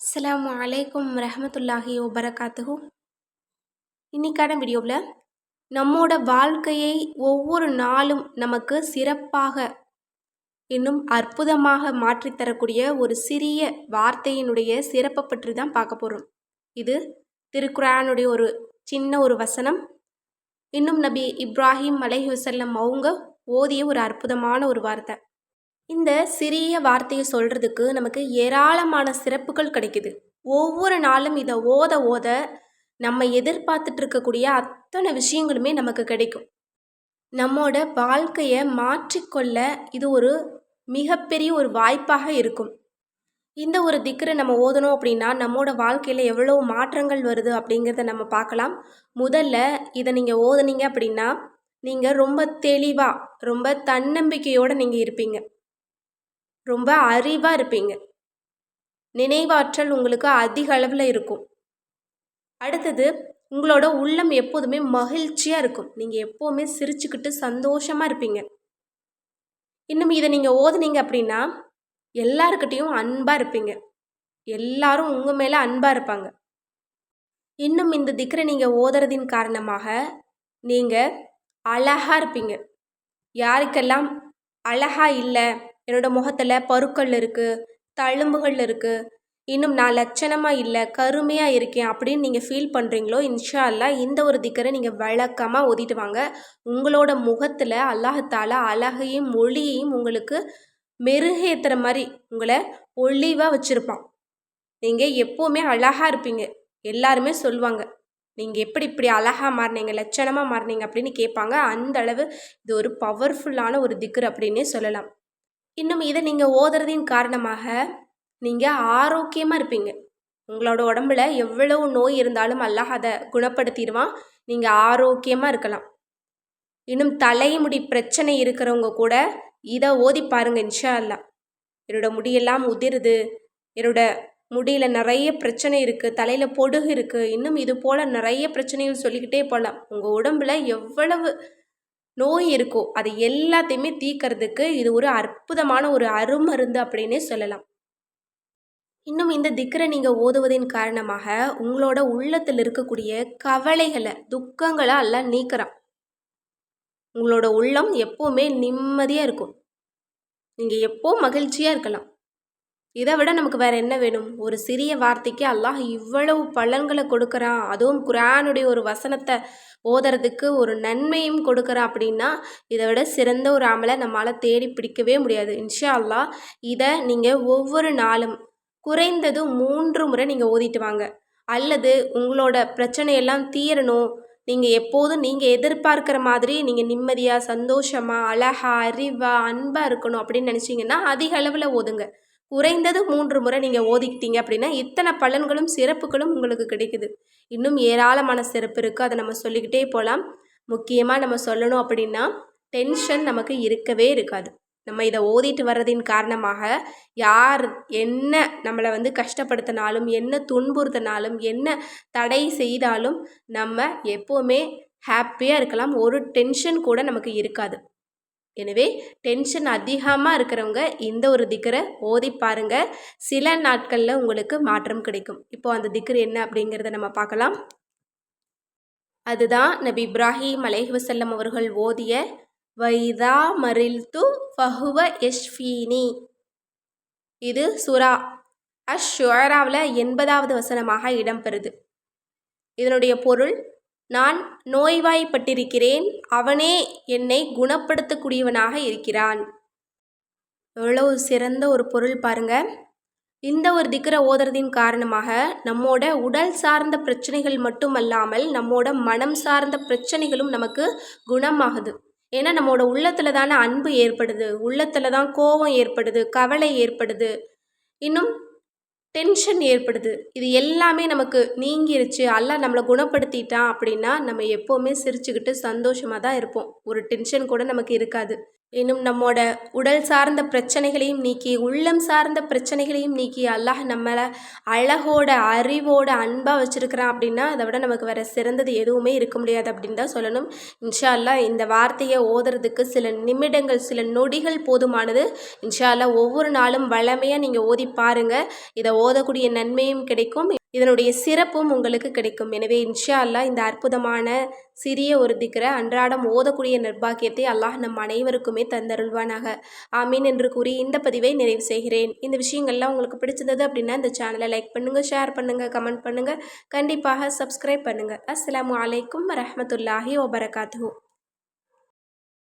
அஸ்லாம் அலைக்கும் ரஹமத்துல்லாஹி வபரகாத்துஹு. இன்னைக்கான வீடியோவில் நம்மோட வாழ்க்கையை ஒவ்வொரு நாளும் நமக்கு சிறப்பாக இன்னும் அற்புதமாக மாற்றித்தரக்கூடிய ஒரு சிறிய வார்த்தையினுடைய சிறப்பை பற்றி தான் பார்க்க போகிறோம் இது திருக்குரானுடைய ஒரு சின்ன ஒரு வசனம். இன்னும் நபி இப்ராஹிம் அலை வசல்லம் அவங்க ஓதிய ஒரு அற்புதமான ஒரு வார்த்தை. இந்த சிறிய வார்த்தையை சொல்கிறதுக்கு நமக்கு ஏராளமான சிறப்புகள் கிடைக்குது. ஒவ்வொரு நாளும் இதை ஓத ஓத நம்ம எதிர்பார்த்துட்டு இருக்கக்கூடிய அத்தனை விஷயங்களுமே நமக்கு கிடைக்கும். நம்மோட வாழ்க்கையை மாற்றிக்கொள்ள இது ஒரு மிகப்பெரிய ஒரு வாய்ப்பாக இருக்கும். இந்த ஒரு திக்கரை நம்ம ஓதணும் அப்படின்னா நம்மோட வாழ்க்கையில் எவ்வளோ மாற்றங்கள் வருது அப்படிங்கிறத நம்ம பார்க்கலாம். முதல்ல இதை நீங்கள் ஓதுனீங்க அப்படின்னா நீங்கள் ரொம்ப தெளிவாக ரொம்ப தன்னம்பிக்கையோடு நீங்கள் இருப்பீங்க. ரொம்ப அறிவாக இருப்பீங்க. நினைவாற்றல் உங்களுக்கு அதிக அளவில் இருக்கும். அடுத்தது உங்களோட உள்ளம் எப்போதுமே மகிழ்ச்சியாக இருக்கும். நீங்கள் எப்போவுமே சிரிச்சுக்கிட்டு சந்தோஷமாக இருப்பீங்க. இன்னும் இதை நீங்கள் ஓதுனீங்க அப்படின்னா எல்லாருக்கிட்டேயும் அன்பாக இருப்பீங்க. எல்லாரும் உங்கள் மேலே அன்பாக இருப்பாங்க. இன்னும் இந்த திக்கரை நீங்கள் ஓதுறதின் காரணமாக நீங்கள் அழகாக இருப்பீங்க. யாருக்கெல்லாம் அழகாக இல்லை என்னோட முகத்தில் பருக்கள் இருக்குது தழும்புகள் இருக்குது இன்னும் நான் லட்சணமாக இல்லை கருமையாக இருக்கேன் அப்படின்னு நீங்கள் ஃபீல் பண்ணுறீங்களோ இன்ஷா அல்லா இந்த ஒரு திக்கரை நீங்கள் வழக்கமாக ஓதிட்டு வாங்க. உங்களோட முகத்தில் அல்லாஹத்தால அழகையும் மொழியையும் உங்களுக்கு மெருகேற்றுற மாதிரி உங்களை ஒளிவாக வச்சுருப்பான். நீங்கள் எப்போவுமே அழகாக இருப்பீங்க. எல்லாருமே சொல்லுவாங்க நீங்கள் எப்படி இப்படி அழகாக மாறினீங்க லட்சணமாக மாறினீங்க அப்படின்னு கேட்பாங்க. அந்த அளவு இது ஒரு பவர்ஃபுல்லான ஒரு திக்கர் அப்படின்னே சொல்லலாம். இன்னும் இதை நீங்கள் ஓதுறதின் காரணமாக நீங்கள் ஆரோக்கியமாக இருப்பீங்க. உங்களோட உடம்புல எவ்வளவு நோய் இருந்தாலும் அல்லாஹ் அதை குணப்படுத்திடுவான். நீங்கள் ஆரோக்கியமாக இருக்கலாம். இன்னும் தலைமுடி பிரச்சனை இருக்கிறவங்க கூட இதை ஓதி பாருங்க இன்ஷா அல்லா என்னோட முடியெல்லாம் உதிருது. என்னோட முடியில் நிறைய பிரச்சனை இருக்குது தலையில் பொடுகு இருக்குது இன்னும் இது போல் நிறைய பிரச்சனைகள் சொல்லிக்கிட்டே போகலாம். உங்கள் உடம்புல எவ்வளவு நோய் இருக்கோ அது எல்லாத்தையுமே தீக்கிறதுக்கு இது ஒரு அற்புதமான ஒரு அருமருந்து அப்படின்னே சொல்லலாம். இன்னும் இந்த திக்கரை நீங்கள் ஓதுவதின் காரணமாக உங்களோட உள்ளத்தில் இருக்கக்கூடிய கவலைகளை துக்கங்களை எல்லாம் நீக்கிறான். உங்களோட உள்ளம் எப்போவுமே நிம்மதியாக இருக்கும். நீங்கள் எப்போ மகிழ்ச்சியாக இருக்கலாம். இதை விட நமக்கு வேறு என்ன வேணும்? ஒரு சிறிய வார்த்தைக்கு அல்லாஹ் இவ்வளவு பலன்களை கொடுக்குறான் அதுவும் குரானுடைய ஒரு வசனத்தை ஓதுறதுக்கு ஒரு நன்மையும் கொடுக்குறான் அப்படின்னா இதை விட சிறந்த ஒரு அமலை நம்மளால் தேடி பிடிக்கவே முடியாது. இன்ஷா அல்லாஹ் இதை நீங்கள் ஒவ்வொரு நாளும் குறைந்தது மூன்று முறை நீங்கள் ஓதிட்டு வாங்க. அல்லது உங்களோட பிரச்சனையெல்லாம் தீரணும். நீங்கள் எப்போதும் நீங்கள் எதிர்பார்க்குற மாதிரி நீங்கள் நிம்மதியாக சந்தோஷமாக அழகாக அறிவாக அன்பாக இருக்கணும் அப்படின்னு நினச்சிங்கன்னா அதிக அளவில் ஓதுங்க. குறைந்தது மூன்று முறை நீங்கள் ஓதிக்கிட்டீங்க அப்படின்னா இத்தனை பலன்களும் சிறப்புகளும் உங்களுக்கு கிடைக்குது. இன்னும் ஏராளமான சிறப்பு இருக்குது அதை நம்ம சொல்லிக்கிட்டே போகலாம் முக்கியமாக நம்ம சொல்லணும் அப்படின்னா டென்ஷன் நமக்கு இருக்கவே இருக்காது. நம்ம இதை ஓதிட்டு வர்றதின் காரணமாக யார் என்ன நம்மளை வந்து கஷ்டப்படுத்தினாலும் என்ன துன்புறுத்தினாலும் என்ன தடை செய்தாலும் நம்ம எப்போவுமே ஹாப்பியாக இருக்கலாம். ஒரு டென்ஷன் கூட நமக்கு இருக்காது. எனவே டென்ஷன் அதிகமாக இருக்கிறவங்க இந்த ஒரு திக்கரை ஓதி பாருங்கள் சில நாட்களில் உங்களுக்கு மாற்றம் கிடைக்கும். இப்போ அந்த திக்கர் என்ன அப்படிங்கிறத நம்ம பார்க்கலாம். அதுதான் நபி இப்ராஹிம் அலேஹ் வசல்லம் அவர்கள் ஓதிய வைதா மரில்து ஃபஹுவ யஷ்ஃபீனி. இது சுரா. அஷ் ஷுவராவில் எண்பதாவது வசனமாக இடம்பெறுது. இதனுடைய பொருள் நான் நோய்வாய்ப்பட்டிருக்கிறேன் அவனே என்னை குணப்படுத்தக்கூடியவனாக இருக்கிறான். எவ்வளவு சிறந்த ஒரு பொருள் பாருங்க. இந்த ஒரு திக்கரை ஓதுறதின் காரணமாக நம்மோட உடல் சார்ந்த பிரச்சனைகள் மட்டுமல்லாமல் நம்மோட மனம் சார்ந்த பிரச்சனைகளும் நமக்கு குணமாகுது. ஏன்னா நம்மோட உள்ளத்தில் தானே அன்பு ஏற்படுது. உள்ளத்தில் தான் கோபம் ஏற்படுது கவலை ஏற்படுது. இன்னும் டென்ஷன் ஏற்படுது. இது எல்லாமே நமக்கு நீங்கிருச்சு. அல்ல நம்மளை குணப்படுத்திட்டான் அப்படின்னா நம்ம எப்போவுமே சிரிச்சுக்கிட்டு சந்தோஷமாக தான் இருப்போம். ஒரு டென்ஷன் கூட நமக்கு இருக்காது. இன்னும் நம்மோட உடல் சார்ந்த பிரச்சனைகளையும் நீக்கி உள்ளம் சார்ந்த பிரச்சனைகளையும் நீக்கி அல்லாஹ் நம்மளை அழகோட அறிவோட அன்பாக வச்சுருக்கிறான் அப்படின்னா அதை விட நமக்கு வேறு சிறந்தது எதுவுமே இருக்க முடியாது அப்படின்னு தான் சொல்லணும். இன்ஷா அல்லாஹ் இந்த வார்த்தையை ஓதுறதுக்கு சில நிமிடங்கள் சில நொடிகள் போதுமானது. இன்ஷா அல்லா ஒவ்வொரு நாளும் வளமையாக நீங்கள் ஓதி பாருங்கள் இதை ஓதக்கூடிய நன்மையும் கிடைக்கும். இதனுடைய சிறப்பும் உங்களுக்கு கிடைக்கும். எனவே இன்ஷா அல்லாஹ் இந்த அற்புதமான சிறிய ஒரு திக்கிற அன்றாடம் ஓதக்கூடிய நிர்பாகியத்தை அல்லாஹ் நம் அனைவருக்குமே தந்தருள்வானாக. ஆமீன் என்று கூறி இந்த பதிவை நிறைவு செய்கிறேன். இந்த விஷயங்கள்லாம் உங்களுக்கு பிடிச்சிருந்தது அப்படின்னா இந்த சேனலை லைக் பண்ணுங்கள் ஷேர் பண்ணுங்கள் கமெண்ட் பண்ணுங்கள் கண்டிப்பாக சப்ஸ்கிரைப் பண்ணுங்கள் அஸ்ஸலாமு வலைக்கம் வரமத்துல்லாஹி வபரகாத்து